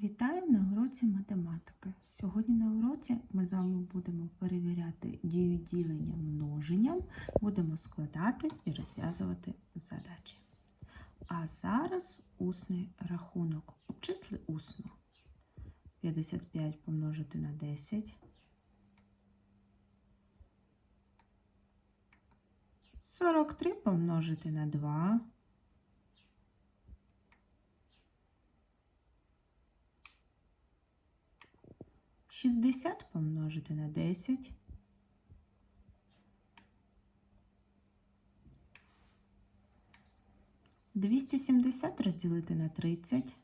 Вітаю на уроці математики. Сьогодні на уроці ми з вами будемо перевіряти дію ділення множенням, будемо складати і розв'язувати задачі. А зараз усний рахунок. Обчисли усно. 55 помножити на 10. 43 помножити на 2. 60 помножити на 10. Двісті сімдесят розділити на тридцять.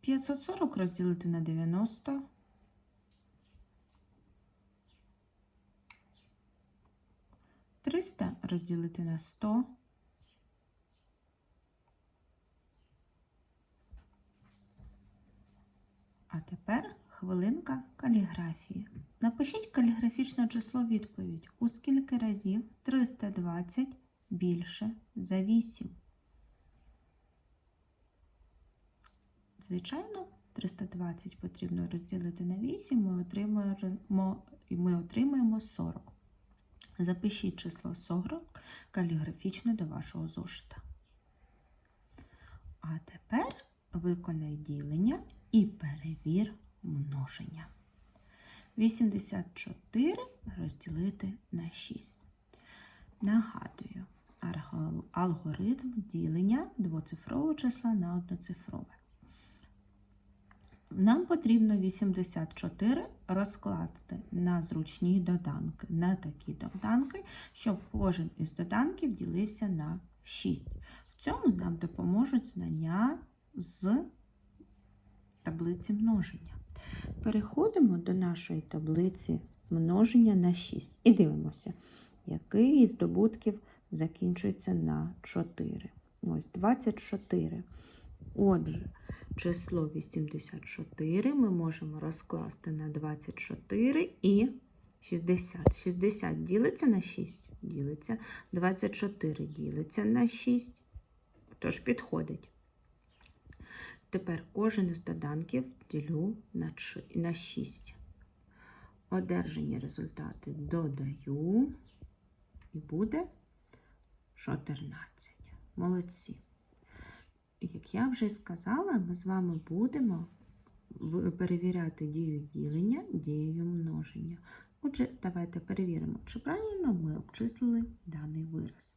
П'ятсот сорок розділити на дев'яносто. Триста розділити на сто. А тепер хвилинка каліграфії. Напишіть каліграфічне число відповідь. У скільки разів 320 більше за 8? Звичайно, 320 потрібно розділити на 8, ми отримаємо, і ми отримаємо 40. Запишіть число 40 каліграфічно до вашого зошита. А тепер виконай ділення і перевір множення. 84 розділити на 6. Нагадую, алгоритм ділення двоцифрового числа на одноцифрове. Нам потрібно 84 розкласти на зручні доданки, на такі доданки, щоб кожен із доданків ділився на 6. В цьому нам допоможуть знання з таблиці множення. Переходимо до нашої таблиці множення на 6 і дивимося, який із здобутків закінчується на 4. Ось 24. Отже, число 84 ми можемо розкласти на 24 і 60. 60 ділиться на 6, ділиться. 24 ділиться на 6, тож підходить. Тепер кожен із доданків ділю на 6. Одержані результати додаю і буде 14. Молодці. Як я вже сказала, ми з вами будемо перевіряти дію ділення дією множення. Отже, давайте перевіримо, чи правильно ми обчислили даний вираз.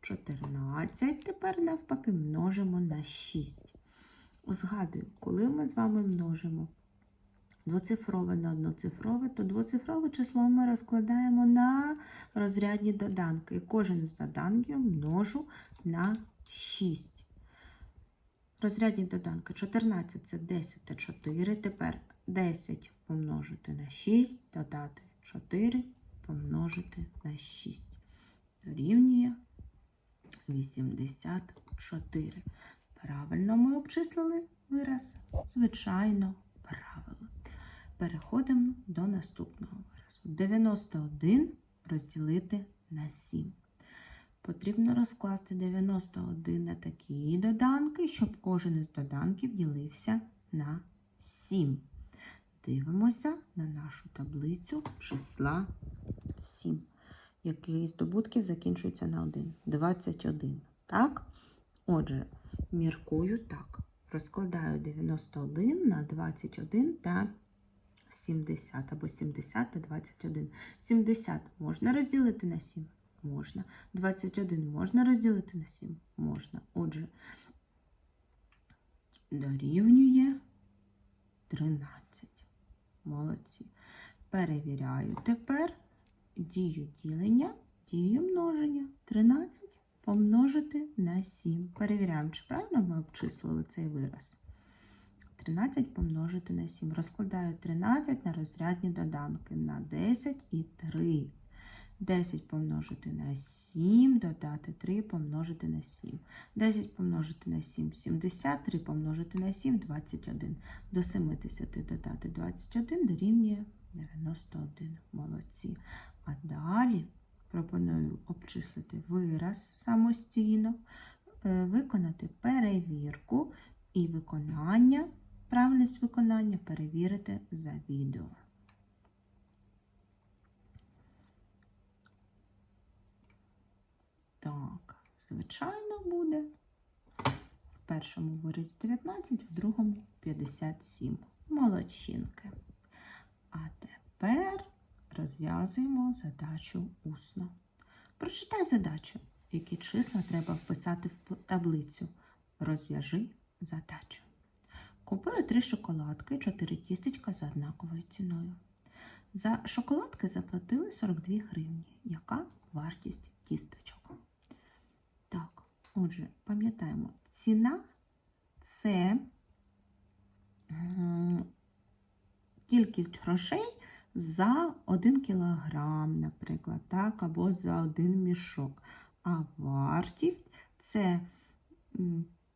14 тепер навпаки множимо на 6. Згадую, коли ми з вами множимо двоцифрове на одноцифрове, то двоцифрове число ми розкладаємо на розрядні доданки. І кожен із доданків множу на 6. Розрядні доданки 14 це 10 та 4. Тепер 10 помножити на 6, додати 4, помножити на 6. Дорівнює 84. Правильно ми обчислили вираз? Звичайно, правильно. Переходимо до наступного виразу. 91 розділити на 7. Потрібно розкласти 91 на такі доданки, щоб кожен із доданків ділився на 7. Дивимося на нашу таблицю числа 7. Який здобутків закінчується на 1? 21. Так? Отже, міркую так. Розкладаю 91 на 21 та 70 або 70 та 21. 70 можна розділити на 7? Можна. 21 можна розділити на 7? Можна. Отже, дорівнює 13. Молодці. Перевіряю тепер дію ділення, дію множення. 13 помножити на 7. Перевіряємо, чи правильно ми обчислили цей вираз. 13 помножити на 7. Розкладаю 13 на розрядні доданки на 10 і 3. 10 помножити на 7, додати 3 помножити на 7. 10 помножити на 7 70, 3 помножити на 7 21. До 70 додати 21 дорівнює 91. Молодці. А далі пропоную обчислити вираз самостійно, е, виконати перевірку і виконання, правильність виконання перевірити за відео. Так, звичайно, буде. В першому виразі 19, в другому 57. Молодчинки. А тепер розв'язуємо задачу усно. Прочитай задачу, які числа треба вписати в таблицю. Розв'яжи задачу. Купили три шоколадки, чотири тістечка за однаковою ціною. За шоколадки заплатили 42 гривні. Яка вартість тістечок? Так, отже, пам'ятаємо, ціна це кількість грошей за 1 кілограм, наприклад, так, або за один мішок. А вартість це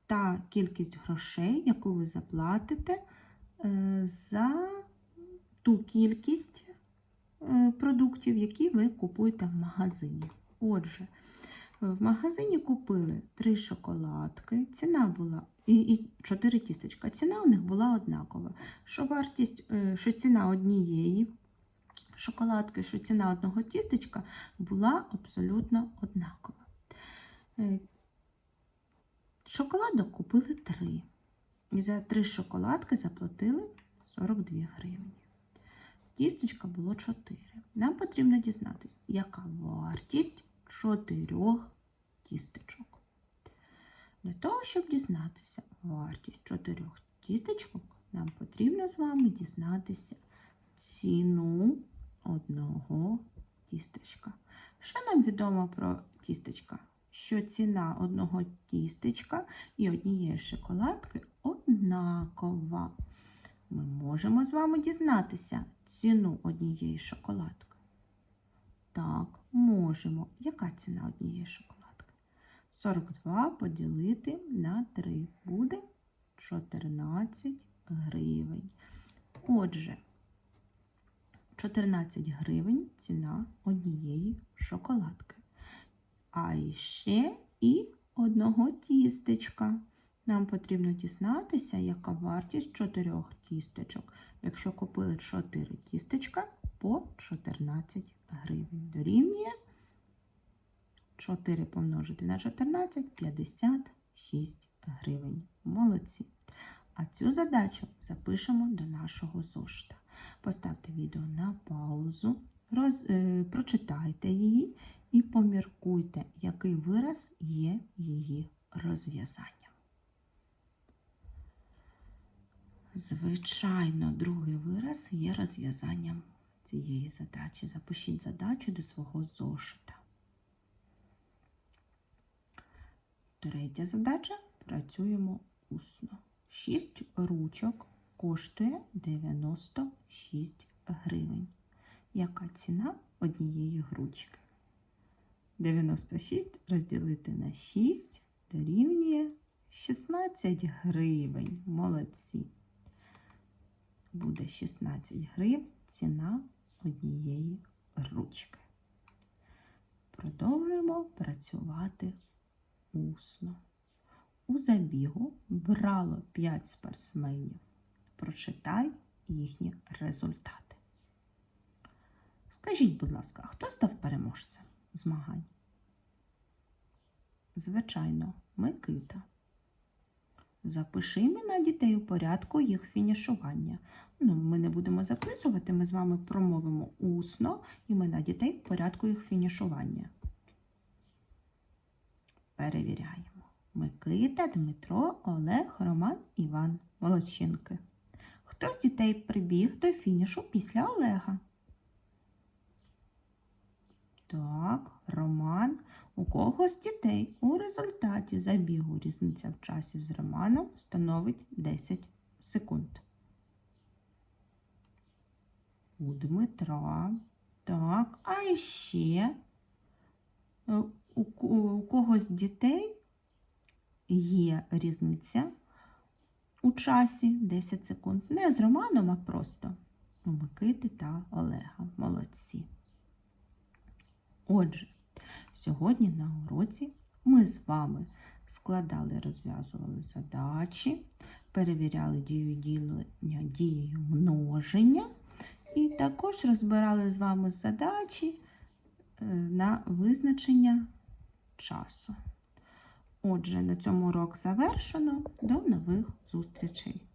та кількість грошей, яку ви заплатите е, за ту кількість е, продуктів, які ви купуєте в магазині. Отже, в магазині купили три шоколадки, ціна була і, і чотири тістечка. Ціна у них була однакова. Що вартість, е, що ціна однієї шоколадки, що ціна одного тістечка була абсолютно однакова. Е, Шоколадок купили три. І за три шоколадки заплатили 42 гривні. Тістечка було 4. Нам потрібно дізнатися, яка вартість чотирьох тістечок. Для того, щоб дізнатися вартість чотирьох тістечок, нам потрібно з вами дізнатися ціну одного тістечка. Що нам відомо про тістечка? Що ціна одного тістечка і однієї шоколадки однакова. Ми можемо з вами дізнатися ціну однієї шоколадки. Так, можемо. Яка ціна однієї шоколадки? 42 поділити на 3 буде 14 гривень. Отже, 14 гривень ціна однієї шоколадки. А ще і одного тістечка. Нам потрібно дізнатися, яка вартість чотирьох тістечок. Якщо купили 4 тістечка по 14 гривень. Дорівнює 4 помножити на 14 56 гривень. Молодці. А цю задачу запишемо до нашого зошита. Поставте відео на паузу, роз, е, прочитайте її і поміркуйте, який вираз є її розв'язанням. Звичайно, другий вираз є розв'язанням цієї задачі. Запишіть задачу до свого зошита. Третя задача працюємо усно. 6 ручок коштує 96 гривень. Яка ціна однієї ручки? 96 розділити на 6 дорівнює 16 гривень. Молодці. Буде 16 гривень ціна однієї ручки. Продовжуємо працювати усно. У забігу брало 5 спортсменів. Прочитай їхні результати. Скажіть, будь ласка, хто став переможцем змагань? Звичайно, Микита. Запиши імена дітей у порядку їх фінішування. Ну, ми не будемо записувати, ми з вами промовимо усно імена дітей в порядку їх фінішування. Перевіряємо. Микита, Дмитро, Олег, Роман, Іван. Молодчинки. Хто з дітей прибіг до фінішу після Олега? Так, Роман. У кого з дітей у результаті забігу різниця в часі з Романом становить 10 секунд. У Дмитра. Так, а ще е, у, кого з дітей є різниця у часі 10 секунд. Не з Романом, а просто у Микити та Олега. Молодці. Отже, сьогодні на уроці ми з вами складали, розв'язували задачі, перевіряли дію ділення дією множення і також розбирали з вами задачі е, на визначення часу. Отже, на цьому урок завершено. До нових зустрічей!